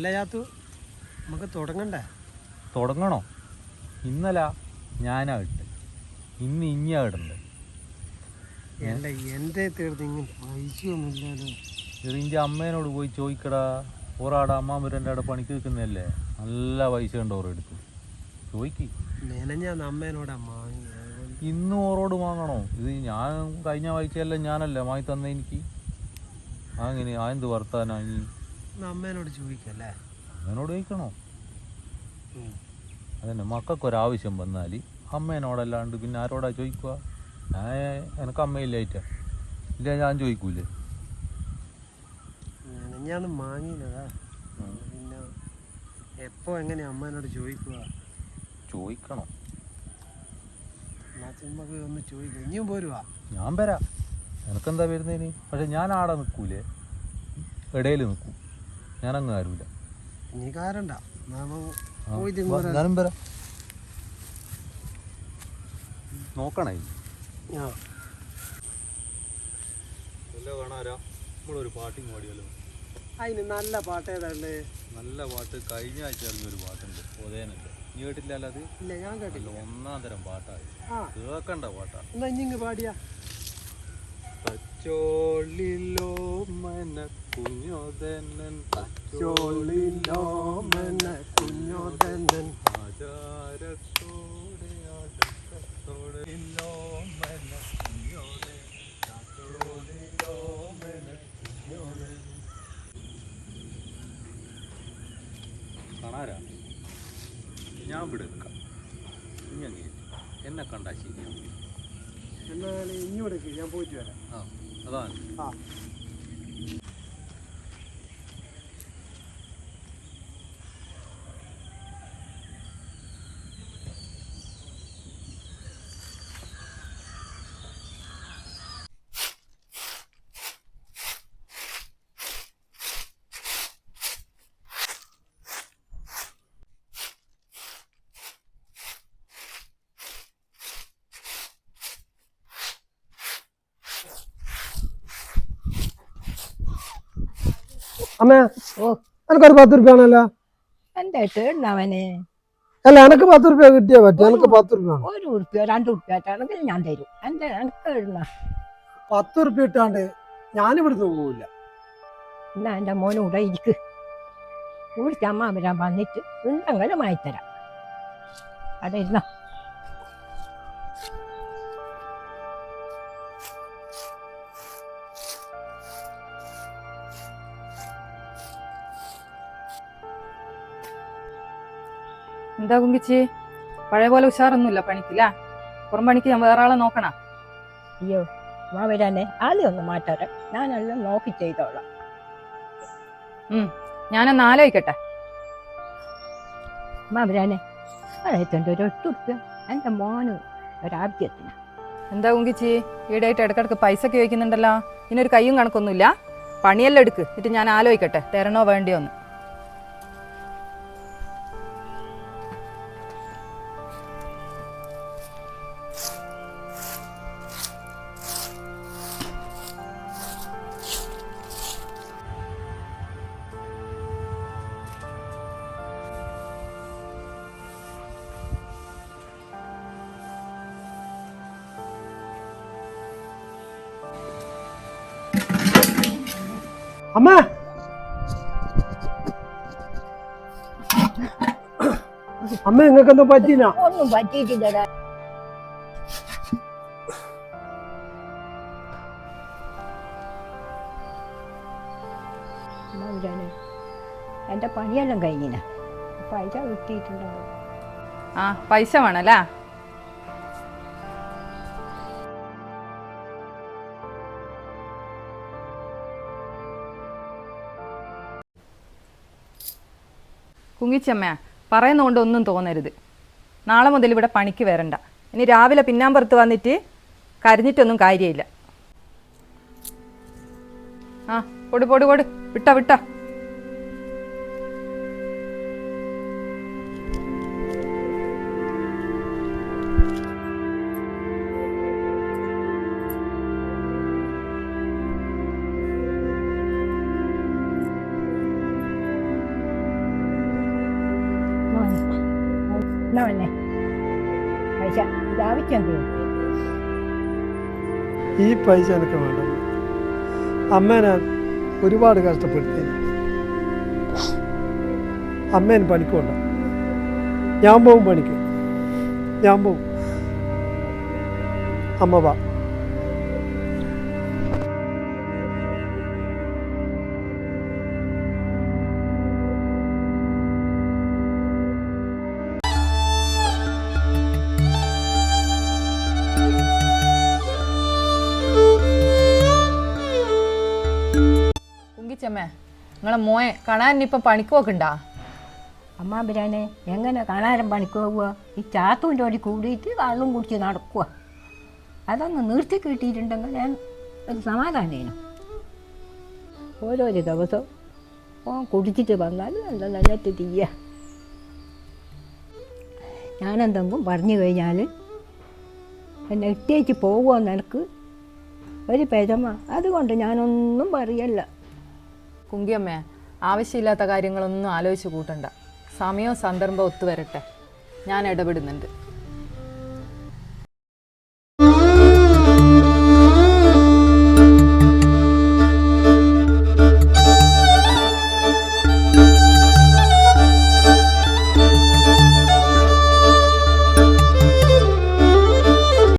അല്ല ചാത്തു നമുക്ക് തുടങ്ങണ്ടേ? തുടങ്ങണോ? ഇന്നലെ ഞാനാ ഇട്ട്. ഇന്ന് ഇഞ്ഞാ ഇടണ്ട്. അല്ല എന്റെ തീർത്ത് ഇങ്ങനെ പൈസയൊന്നുമില്ലല്ലോ ഇതിന്റെ അമ്മേനോട് പോയി ചോദിക്കടാ. ഒരാടെ അമ്മാമ്പുരന്റെ അവിടെ പണിക്ക് നിൽക്കുന്നതല്ലേ? നല്ല പൈസ ഉണ്ട് ഓരോ എടുത്ത്. ചോദിക്ക്. മെനഞ്ഞാ അമ്മേനോടാ വാങ്ങി ഇന്നും ഓറോട് വാങ്ങണോ ഇത് ഞാൻ കഴിഞ്ഞ ആഴ്ചയെല്ലാം ഞാനല്ലേ വാങ്ങി തന്നെ എനിക്ക്? അങ്ങനെ ആ എന്ത് വർത്താനാ അമ്മേനോട് ചോദിക്കല്ലേ? അമ്മേനോട് ചോദിക്കണോ. അതന്നെ മക്കൾക്കൊരാവശ്യം വന്നാൽ അമ്മേനോടല്ലാണ്ട് പിന്നെ ആരോടാ ചോദിക്കുക? ഞാൻ എനിക്ക് അമ്മയില്ലായിട്ടാ. ഇല്ല ഞാൻ ചോദിക്കൂലേ? ഞാൻ മാങ്ങിയില്ലതാ പിന്നെ എപ്പോ എങ്ങനെ അമ്മേനോട് ചോദിക്കുക? ചോദിക്കണം. നമുക്ക് ഒന്ന് ചോദിക്കും. ഇനിയും പോരുവാ? ഞാൻ വരാം. എനക്കെന്താ വരുന്നതിന് പക്ഷെ ഞാൻ ആടെ നിൽക്കൂലേ? ഇടയിൽ നിൽക്കും. ഞാനങ്ങ് ആരുമില്ല ഇനി കാരണ്ട നമ്മ ആ, പോയിട്ട് വാ, ഇങ്ങോട്ട് ഞാനും വരാം. നോക്കണേ. നമ്മളൊരു പാടിയല്ലോ അതിന് നല്ല പാട്ട് ഏതാണ്ട്? നല്ല പാട്ട്. കഴിഞ്ഞ ആഴ്ച ഇറങ്ങിയൊരു പാട്ടുണ്ട്. ഒതേനല്ലേ നീ കേട്ടില്ല അത്? ഇല്ല ഞാൻ കേട്ടില്ല ഒന്നാം തരം പാട്ടായി കേക്കണ്ട പാട്ടാ. എന്നാ പാടിയാ. തച്ചോളിലോ മന കുഞ്ഞോദനൻ ചോളിലോ മന കുഞ്ഞോദനൻ. ആചാരത്തോടെ ആടത്തോടെ ഇല്ലോ മന കുഞ്ഞോദൻ തച്ചോളിലോ മന കുഞ്ഞോദൻ കാണാരാ ഞാൻ ഇവിടെ നിൽക്കാം. ഇനി അങ്ങനെ എന്നെ കണ്ടാ ശരിയാവും. എന്നാൽ ഇങ്ങോട്ട് ഞാൻ പോയിട്ട് വരാം. ആ. അതാണ് ആ അമ്മ എനിക്കൊരു പത്ത് റുപ്യ ആണല്ലോ എന്റെ അല്ല എനക്ക് പത്ത് റുപ്യ കിട്ടിയാ പറ്റും എനിക്ക് പത്ത് റുപ്യ ഒരു ഉറുപ്പ്യോ രണ്ട് ആയിട്ടാണെങ്കിൽ ഞാൻ തരും. എന്റെ എനിക്ക് ഇടുന്ന? പത്ത് റുപ്യ ഇട്ടാണ്ട് ഞാനിവിടുന്ന് പോവില്ല എന്നാ എന്റെ മോനും ഇവിടെ ഇരിക്ക്. കൂടിച്ച് അമ്മ വരാൻ വന്നിട്ട് ഉണ്ടെങ്കിലും വാങ്ങിത്തരാം. അതെ ഇരുന്നോ. എന്താ കുങ്കിച്ചി? പഴയ പോലെ ഉഷാറൊന്നുമില്ല പണിക്കില്ല. പുറം പണിക്ക് ഞാൻ വേറെ ആളെ നോക്കണ? അയ്യോ വാ വരാനേ. ആദ്യം ഒന്ന് മാറ്റാറ് ഞാനെല്ലാം നോക്കി ചെയ്തോളാം. ഞാനൊന്ന് ആലോചിക്കട്ടെ. അമ്മ വരാനേ. അതെത്തുണ്ട് ഒരു എട്ട് ഉറുപ്പ്യ എന്റെ മോന് ഒരാവശ്യത്തിന്. എന്താ കുങ്കിച്ചി? ഈടായിട്ട് ഇടക്കിടക്ക് പൈസ ഒക്കെ ചോദിക്കുന്നുണ്ടല്ലോ ഒരു കയ്യും കണക്കൊന്നുമില്ല. പണിയെല്ലാം എടുക്ക്. എന്നിട്ട് ഞാൻ ആലോചിക്കട്ടെ. തരണോ വേണ്ടിയോ അമ്മ. അമ്മ നിങ്ങൾക്ക് എന്താ പറ്റിയില്ല? ഒന്നും പറ്റിയിട്ടില്ലടാ. എന്റെ പണിയെല്ലാം കഴിഞ്ഞിന. പൈസ കിട്ടിയിട്ടുണ്ടോ ആ പൈസ വേണല്ലേ? കുങ്കിച്ചമ്മ പറയുന്നതുകൊണ്ട് ഒന്നും തോന്നരുത്. നാളെ മുതൽ ഇവിടെ പണിക്ക് വരണ്ട. ഇനി രാവിലെ പിന്നാമ്പുറത്ത് വന്നിട്ട് കരഞ്ഞിട്ടൊന്നും കാര്യമില്ല. ആ പൊടി പൊടി പൊടി വിട്ട വിട്ട. പൈസ ഇത് ആവശ്യം തീർക്കും ഈ പൈസ എനിക്ക് വേണ്ട. അമ്മ ഞാൻ ഒരുപാട് കഷ്ടപ്പെടുത്തി. അമ്മേനെ പണിക്കുണ്ട ഞാൻ പോവും പണിക്ക്. ഞാൻ പോവും. അമ്മ വാ. കുങ്കിച്ചമ്മേ നിങ്ങളെ മോയെ കാണാൻ ഇനിയിപ്പം പണിക്ക് പോക്കുണ്ടോ അമ്മ ബിരാനെ എങ്ങനെ കാണാനും പണിക്ക് പോവുക ഈ ചാത്തൂന്റെ ഓടി കൂടിയിട്ട് കള്ളും കുടിച്ച് നടക്കുക അതൊന്ന് നിർത്തി കിട്ടിയിട്ടുണ്ടെങ്കിൽ ഞാൻ ഒരു സമാധാനേനു ഓരോരോ ദിവസം ഓ കുടിച്ചിട്ട് വന്നാൽ നല്ല തീയ ഞാനെന്തെങ്കിലും പറഞ്ഞു കഴിഞ്ഞാൽ എന്നെ ഇട്ടേച്ച് പോകുമോ നിനക്ക്? ഒരു പെരമ. അതുകൊണ്ട് ഞാനൊന്നും പറയല്ല. കുങ്കിയമ്മേ ആവശ്യമില്ലാത്ത കാര്യങ്ങളൊന്നും ആലോചിച്ച് കൂട്ടണ്ട. സമയവും സന്ദർഭവും ഒത്തുവരട്ടെ. ഞാൻ ഇടപെടുന്നുണ്ട്.